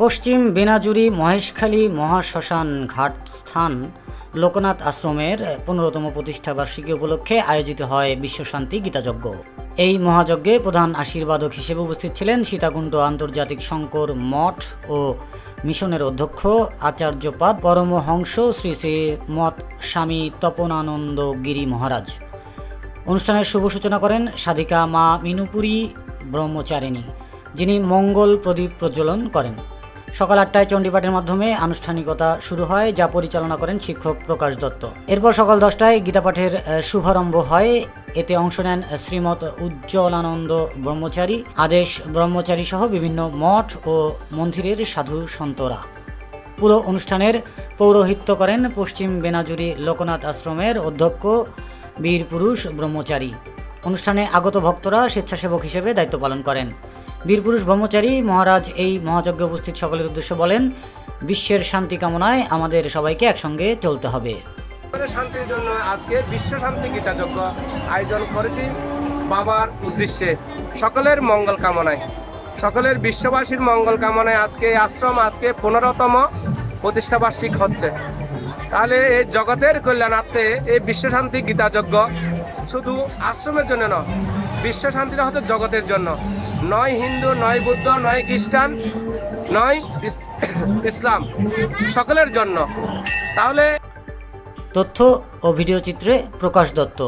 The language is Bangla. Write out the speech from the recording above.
পশ্চিম বেনাজুরি মহেশখালী মহাশ্মশান ঘাট স্থান লোকনাথ আশ্রমের পনেরোতম প্রতিষ্ঠা বার্ষিকী উপলক্ষে আয়োজিত হয় বিশ্বশান্তি গীতাযজ্ঞ। এই মহাযজ্ঞে প্রধান আশীর্বাদক হিসেবে উপস্থিত ছিলেন সীতাকুণ্ড আন্তর্জাতিক শঙ্কর মঠ ও মিশনের অধ্যক্ষ আচার্যপাদ পরমহংস শ্রী শ্রী মত স্বামী তপনানন্দ গিরি মহারাজ। অনুষ্ঠানের শুভ সূচনা করেন সাধিকা মা মিনুপুরী ব্রহ্মচারিণী, যিনি মঙ্গল প্রদীপ প্রজ্বলন করেন। সকাল আটটায় চণ্ডীপাঠের মাধ্যমে আনুষ্ঠানিকতা শুরু হয়, যা পরিচালনা করেন শিক্ষক প্রকাশ দত্ত। এরপর সকাল দশটায় গীতাপাঠের শুভারম্ভ হয়। এতে অংশ নেন শ্রীমৎ উজ্জ্বলানন্দ ব্রহ্মচারী। আদেশ, ব্রহ্মচারী সহ বিভিন্ন মঠ ও মন্দিরের সাধু সন্তরা। পুরো অনুষ্ঠানের পৌরোহিত্য করেন পশ্চিম বেনাজুরি লোকনাথ আশ্রমের অধ্যক্ষ বীর পুরুষ ব্রহ্মচারী। অনুষ্ঠানে আগত ভক্তরা স্বেচ্ছাসেবক হিসেবে দায়িত্ব পালন করেন। বীরপুরুষ ব্রহ্মচারী মহারাজ এই মহাযজ্ঞে উপস্থিত সকলের উদ্দেশ্য বলেন, বিশ্বের শান্তি কামনায় আমাদের সবাইকে একসঙ্গে চলতে হবে। শান্তির জন্য আজকে বিশ্ব শান্তি গীতাযজ্ঞ আয়োজন করেছি বাবার উদ্দেশ্যে। সকলের মঙ্গল কামনায়। সকলের বিশ্ববাসীর মঙ্গল কামনায় আজকে আশ্রম আজকে পনেরোতম প্রতিষ্ঠাবার্ষিক হচ্ছে। তাহলে এই জগতের কল্যাণার্থে এই বিশ্ব শান্তি গীতাযজ্ঞ শুধু আশ্রমের জন্য নয়, বিশ্ব শান্তিটা হচ্ছে জগতের জন্য। নয় হিন্দু, নয় বুদ্ধ, নয় খ্রিস্টান, নয় ইসলাম, সকলের জন্য। তাহলে তথ্য ও ভিডিও চিত্রে প্রকাশ দত্ত।